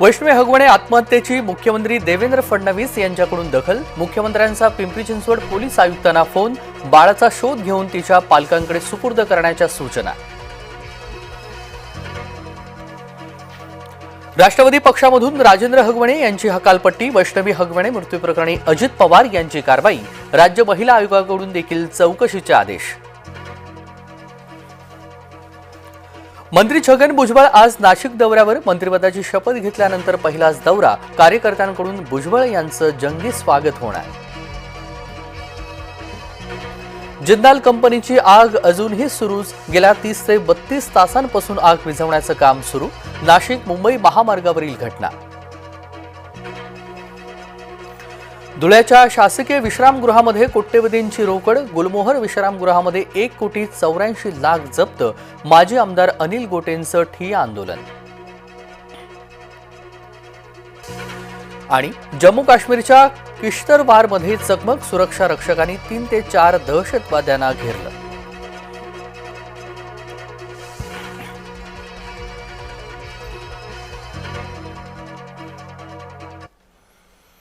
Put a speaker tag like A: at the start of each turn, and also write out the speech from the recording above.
A: वैष्णवी हगवणे आत्महत्येची मुख्यमंत्री देवेंद्र फडणवीस यांच्याकडून दखल मुख्यमंत्र्यांचा पिंपरी चिंचवड पोलीस आयुक्तांना फोन बाळाचा शोध घेऊन तिच्या पालकांकडे सुपूर्द करण्याच्या सूचना. राष्ट्रवादी पक्षामधून राजेंद्र हगवणे यांची हकालपट्टी वैष्णवी हगवणे मृत्यूप्रकरणी अजित पवार यांची कारवाई राज्य महिला आयोगाकडून देखील चौकशीचे आदेश. मंत्री छगन भुजबळ आज नाशिक दौऱ्यावर मंत्रिपदाची शपथ घेतल्यानंतर पहिलाच दौरा. कार्यकर्त्यांकडून भुजबळ यांचं जंगी स्वागत होणार जिंदाल कंपनीची आग अजूनही सुरूच. गेल्या तीस ते बत्तीस तासांपासून आग विझवण्याचं काम सुरू. नाशिक मुंबई महामार्गावरील घटना. धुळ्याच्या शासकीय विश्रामगृहामध्ये कोट्यवधींची रोकड गुलमोहर विश्रामगृहामध्ये एक कोटी चौऱ्याऐंशी लाख जप्त माजी आमदार अनिल गोटेंचं ठिय्या आंदोलन. आणि जम्मू काश्मीरच्या किश्तरवारमध्ये चकमक सुरक्षा रक्षकांनी तीन ते चार दहशतवाद्यांना घेरलं.